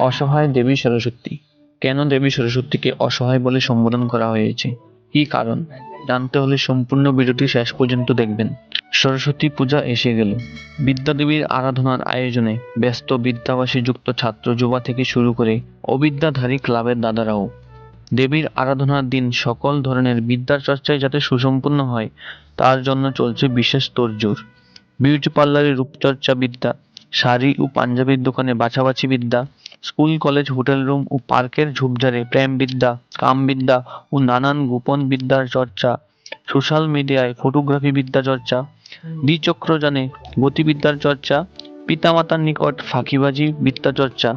অসহায় দেবী সরস্বতী। কেন দেবী সরস্বতীকে অসহায় বলে সম্বোধন করা হয়েছে? কি কারণ? জানতে হলে সম্পূর্ণ ভিডিওটি শেষ পর্যন্ত দেখবেন। সরস্বতী পূজা এসে গেল। বিদ্যাদেবীর আরাধনার আয়োজনে ব্যস্ত বিদ্যাবাসী যুক্ত ছাত্র যুবা থেকে শুরু করে অবিদ্যাধারী ক্লাবের দাদারাও। দেবীর আরাধনার দিন সকল ধরনের বিদ্যার চর্চায় যাতে সুসম্পন্ন হয়, তার জন্য চলছে বিশেষ তোড়জোড় বিউটি পার্লারে রূপচর্চা বিদ্যা, শাড়ি ও পাঞ্জাবির দোকানে বাছাবাছি বিদ্যা স্কুল, কলেজ, হোটেল রুম ও পার্কের ঝোপঝাড়ে প্রেম বিদ্যা ও নানান গোপন বিদ্যার চর্চা, সোশ্যাল মিডিয়ায় ফটোগ্রাফি বিদ্যা চর্চা, দ্বিচক্রযানে গতিবিদ্যার চর্চা, পিতামাতার নিকট ফাঁকিবাজি বিদ্যা চর্চা,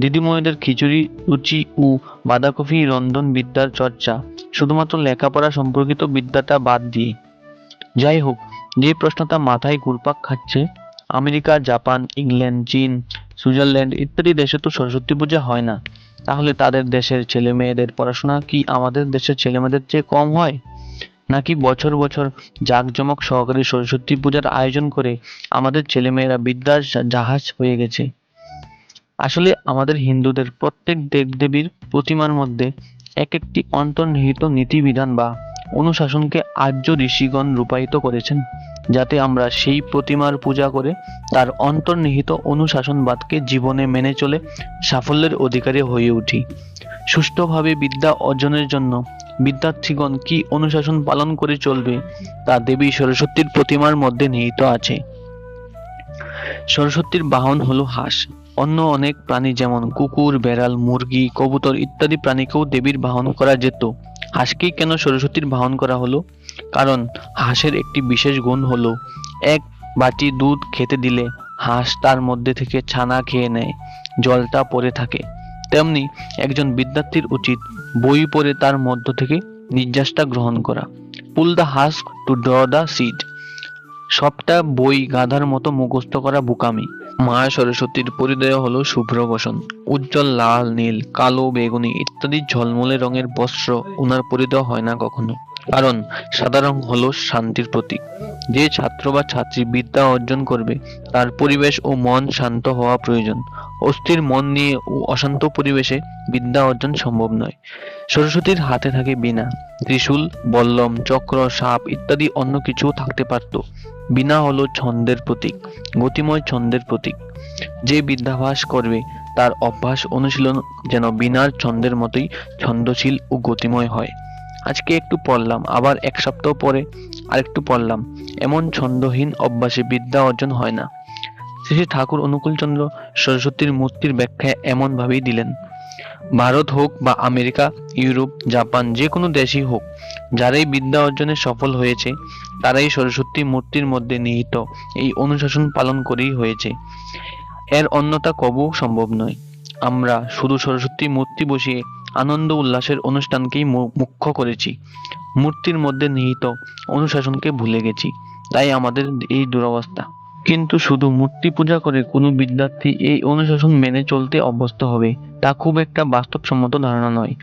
দিদিমণিদের খিচুড়ি রুচি ও বাঁধাকপি রন্ধন বিদ্যার চর্চা, শুধুমাত্র লেখাপড়া সম্পর্কিত বিদ্যাটা বাদ দিয়ে। যাই হোক, যে প্রশ্নটা মাথায় ঘুরপাক খাচ্ছে, আমেরিকা, জাপান, ইংল্যান্ড, চীন সুইজারল্যান্ড ইত্যাদি দেশে তো সরস্বতী পূজা হয় না। তাহলে তাদের দেশের ছেলে মেয়েদের পড়াশোনা কি আমাদের দেশের ছেলে মেয়েদের চেয়ে কম হয়? নাকি বছর বছর জাঁকজমক সহকারে সরস্বতী পূজার আয়োজন করে আমাদের ছেলেমেয়েরা বিদ্যার জাহাজ হয়ে গেছে? আসলে আমাদের হিন্দুদের প্রত্যেক দেবদেবীর প্রতিমার মধ্যে এক একটি অন্তর্নিহিত নীতিবিধান বা অনুশাসনকে আর্য ঋষিগণ রূপায়িত করেছেন। যাতে আমরা সেই প্রতিমার পূজা করে তার অন্তর্নিহিত অনুশাসনবাদকে জীবনে মেনে চলে সাফল্যের অধিকারী হয়ে উঠি। সুষ্ঠুভাবে বিদ্যা অর্জনের জন্য বিদ্যার্থীগণ কি অনুশাসন পালন করে চলবে তা দেবী সরস্বতীর প্রতিমার মধ্যে নিহিত আছে। সরস্বতীর বাহন হলো হাঁস। অন্য অনেক প্রাণী যেমন কুকুর, বেড়াল, মুরগি, কবুতর ইত্যাদি প্রাণীকেও দেবীর বাহন করা যেত। হাঁসকেই কেন সরস্বতীর বাহন করা হলো? কারণ হাঁসের একটি বিশেষ গুণ হলো, এক বাটি দুধ খেতে দিলে হাঁস তার মধ্যে থেকে ছানা খেয়ে নেয়, জলটা পড়ে থাকে। তেমনি একজন বিদ্যার্থীর উচিত বই পড়ে তার মধ্য থেকে নির্যাসটা গ্রহণ করা। Pull the husk to draw the seed সবটা বই গাধার মতো মুখস্থ করা বুকামি। মা সরস্বতীর পরিদয় হলো শুভ্র বসন উজ্জ্বল লাল, নীল, কালো, বেগুনি ইত্যাদি ঝলমলে রঙের বস্ত্র ওনার পরিদয় হয় না কখনো। কারণ সাদা রং হলো শান্তির প্রতীক। যে ছাত্র বা ছাত্রী বিদ্যা অর্জন করবে, তার পরিবেশ ও মন শান্ত হওয়া প্রয়োজন। অস্থির মন নিয়ে ও অশান্ত পরিবেশে বিদ্যা অর্জন সম্ভব নয়। সরস্বতীর হাতে থাকে বীণা, ত্রিশূল, বল্লম, চক্র, সাপ ইত্যাদি অন্য কিছুও থাকতে পারত। বীণা হলো ছন্দের প্রতীক, গতিময় ছন্দের প্রতীক। যে বিদ্যাভাস করবে, তার অভ্যাস অনুশীলন যেন বিনার ছন্দের মতোই ছন্দশীল ও গতিময় হয়। আজকে একটু পড়লাম, আবার এক সপ্তাহ পরে আরেকটু পড়লাম। এমন ছন্দহীন অভ্যাসে বিদ্যা অর্জন হয় না। শ্রী ঠাকুর অনুকূলচন্দ্র সরস্বতীর মূর্তির ব্যাখ্যা এমন ভাবেই দিলেন, ভারত হোক বা আমেরিকা, ইউরোপ, জাপান, যে কোনো দেশই হোক, যারাই বিদ্যা অর্জনে সফল হয়েছে, তারাই সরস্বতী মূর্তির মধ্যে নিহিত। এই অনুশাসন পালন করেই হয়েছে। এর অন্যতা কবু সম্ভব নয়। আমরা শুধু সরস্বতী মূর্তি বসিয়ে আনন্দ উল্লাসের অনুষ্ঠানকেই মুখ্য করেছি। মূর্তির মধ্যে নিহিত অনুশাসনকে ভুলে গেছি। তাই আমাদের এই দুরবস্থা। কিন্তু শুধু মূর্তি পূজা করে কোনো বিদ্যার্থী এই অনুশাসন মেনে চলতে অভ্যস্ত হবে, তা খুব একটা বাস্তবসম্মত ধারণা নয়।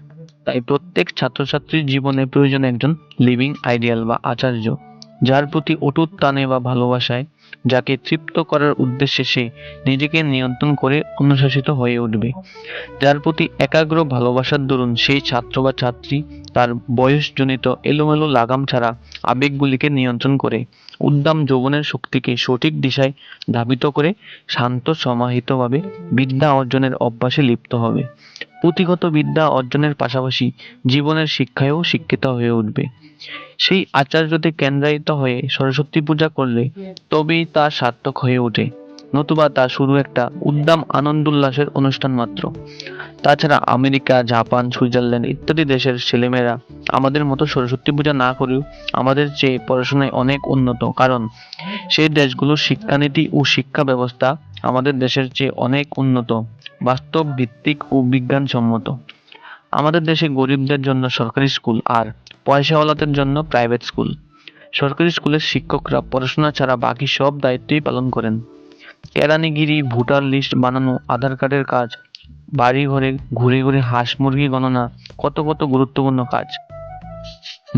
তাই প্রত্যেক ছাত্রছাত্রীর জীবনে প্রয়োজন একজন লিভিং আইডিয়াল বা আচার্য। যার প্রতি অটুট টানে বা ভালোবাসায়, যাকে তৃপ্ত করার উদ্দেশ্যে সে নিজেকে নিয়ন্ত্রণ করে অনুশাসিত হয়ে উঠবে। যার প্রতি একাগ্র ভালোবাসার দরুন সেই ছাত্র বা ছাত্রী তার বয়সজনিত এলোমেলো লাগাম ছাড়া আবেগগুলিকে নিয়ন্ত্রণ করে, উদ্দাম যৌবনের শক্তিকে সঠিক দিশায় ধাবিত করে শান্ত সমাহিতভাবে বিদ্যা অর্জনের অভ্যাসে লিপ্ত হবে। পুঁথিগত বিদ্যা অর্জনের পাশাপাশি জীবনের শিক্ষায়ও শিক্ষিত হয়ে উঠবে। সেই আচার্যতে কেন্দ্রায়িত হয়ে সরস্বতী পূজা করলে তবেই তা সার্থক হয়ে ওঠে। নতুবা তা শুধু একটা উদ্দাম আনন্দ উল্লাসের অনুষ্ঠান মাত্র। তাছাড়া আমেরিকা জাপান সুইজারল্যান্ড ইত্যাদি দেশের ছেলেমেয়েরা আমাদের মতো সরস্বতী পূজা না করেও আমাদের চেয়ে পড়াশোনায় অনেক উন্নত। কারণ সেই দেশগুলোর শিক্ষানীতি ও শিক্ষা ব্যবস্থা আমাদের দেশের চেয়ে অনেক উন্নত বাস্তব ভিত্তিক ও বিজ্ঞানসম্মত। আমাদের দেশে গরিবদের জন্য সরকারি স্কুল আর পয়সাওয়ালাদের জন্য প্রাইভেট স্কুল সরকারি স্কুলের শিক্ষকরা পড়াশোনা ছাড়া বাকি সব দায়িত্বই পালন করেন। কেরানিগিরি ভোটার লিস্ট বানানো, আধার কার্ডের কাজ বাড়ি ঘরে ঘুরে ঘুরে হাঁস মুরগি গণনা, কত কত গুরুত্বপূর্ণ কাজ।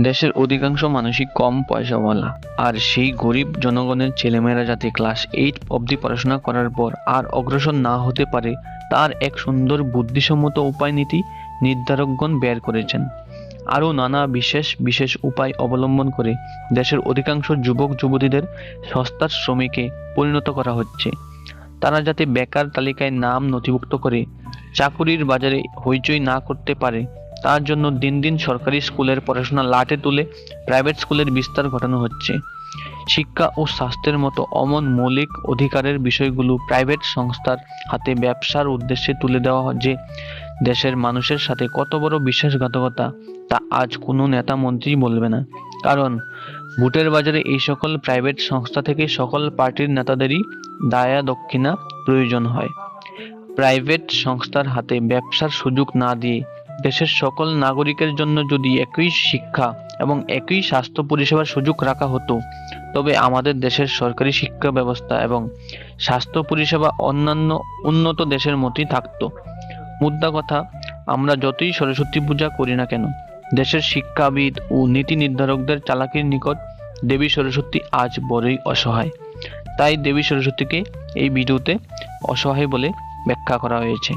দেশের অধিকাংশ মানুষই কম পয়সাওয়ালা আর সেই গরিব জনগণের ছেলেমেয়েরা যাতে ক্লাস এইট অবধি পড়াশোনা করার পর আর অগ্রসর না হতে পারে, তার এক সুন্দর বুদ্ধিসম্মত উপায় নীতি নির্ধারকগণ বের করেছেন। আরও নানা বিশেষ বিশেষ উপায় অবলম্বন করে দেশের অধিকাংশ যুবক, যুবতীদের সস্তার শ্রমিকে পরিণত করা হচ্ছে। তারা যাতে বেকার তালিকায় নাম নথিভুক্ত করে চাকুরির বাজারে হইচই না করতে পারে, তার জন্য দিন দিন সরকারি স্কুলের পড়াশোনা লাটে তুলে প্রাইভেট স্কুলের বিস্তার ঘটানো হচ্ছে। শিক্ষা ও স্বাস্থ্যের মতো অমন মৌলিক অধিকারের বিষয়গুলো প্রাইভেট সংস্থার হাতে ব্যবসার উদ্দেশ্যে তুলে দেওয়া যে দেশের মানুষের সাথে কত বড় বিশ্বাসঘাতকতা তা আজ কোনো নেতা মন্ত্রী বলবে না। কারণ, ভোটের বাজারে এই সকল প্রাইভেট সংস্থা থেকে সকল পার্টির নেতাদেরই দায়া দক্ষিণা প্রয়োজন হয়। প্রাইভেট সংস্থার হাতে ব্যবসার সুযোগ না দিয়ে দেশের সকল নাগরিকের জন্য যদি একই শিক্ষা এবং একই স্বাস্থ্য পরিষেবার সুযোগ রাখা হতো, তবে আমাদের দেশের সরকারি শিক্ষা ব্যবস্থা এবং স্বাস্থ্য পরিষেবা অন্যান্য উন্নত দেশের মতোই থাকতো। মুদ্রা কথা, আমরা যতই সরস্বতী পূজা করি না কেন, দেশের শিক্ষাবিদ ও নীতি নির্ধারকদের চালাকির নিকট দেবী সরস্বতী আজ বড়ই অসহায়। তাই দেবী সরস্বতীকে এই ভিডিওতে অসহায় বলে ব্যাখ্যা করা হয়েছে।